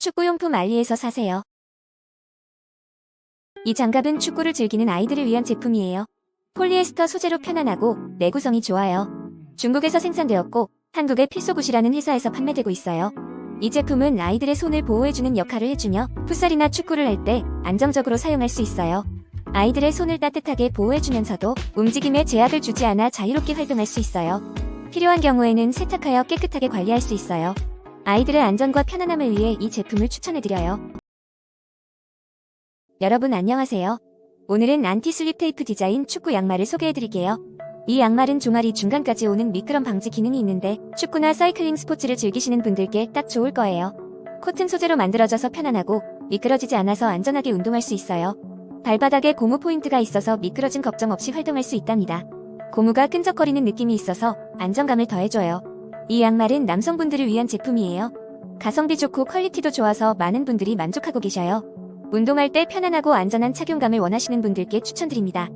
축구용품 알리에서 사세요. 이 장갑은 축구를 즐기는 아이들을 위한 제품이에요. 폴리에스터 소재로 편안하고 내구성이 좋아요. 중국에서 생산되었고 한국의 필소굿이라는 회사에서 판매되고 있어요. 이 제품은 아이들의 손을 보호해주는 역할을 해주며 풋살이나 축구를 할 때 안정적으로 사용할 수 있어요. 아이들의 손을 따뜻하게 보호해주면서도 움직임에 제약을 주지 않아 자유롭게 활동할 수 있어요. 필요한 경우에는 세탁하여 깨끗하게 관리할 수 있어요. 아이들의 안전과 편안함을 위해 이 제품을 추천해드려요. 여러분 안녕하세요. 오늘은 안티 슬립 테이프 디자인 축구 양말을 소개해드릴게요. 이 양말은 종아리 중간까지 오는 미끄럼 방지 기능이 있는데 축구나 사이클링 스포츠를 즐기시는 분들께 딱 좋을 거예요. 코튼 소재로 만들어져서 편안하고 미끄러지지 않아서 안전하게 운동할 수 있어요. 발바닥에 고무 포인트가 있어서 미끄러짐 걱정 없이 활동할 수 있답니다. 고무가 끈적거리는 느낌이 있어서 안정감을 더해줘요. 이 양말은 남성분들을 위한 제품이에요. 가성비 좋고 퀄리티도 좋아서 많은 분들이 만족하고 계셔요. 운동할 때 편안하고 안전한 착용감을 원하시는 분들께 추천드립니다.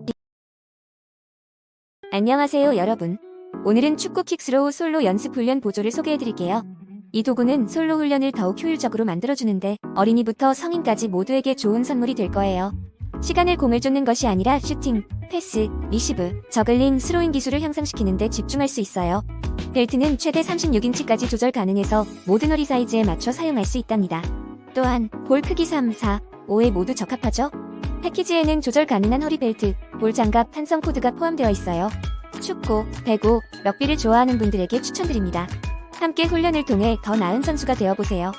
안녕하세요 여러분. 오늘은 축구 킥스로우 솔로 연습 훈련 보조를 소개해드릴게요. 이 도구는 솔로 훈련을 더욱 효율적으로 만들어주는데 어린이부터 성인까지 모두에게 좋은 선물이 될 거예요. 시간을 공을 쫓는 것이 아니라 슈팅, 패스, 리시브, 저글링, 스로잉 기술을 향상시키는 데 집중할 수 있어요. 벨트는 최대 36인치까지 조절 가능해서 모든 허리 사이즈에 맞춰 사용할 수 있답니다. 또한 볼 크기 3, 4, 5에 모두 적합하죠? 패키지에는 조절 가능한 허리 벨트, 볼 장갑 탄성 코드가 포함되어 있어요. 축구, 배구, 럭비를 좋아하는 분들에게 추천드립니다. 함께 훈련을 통해 더 나은 선수가 되어보세요.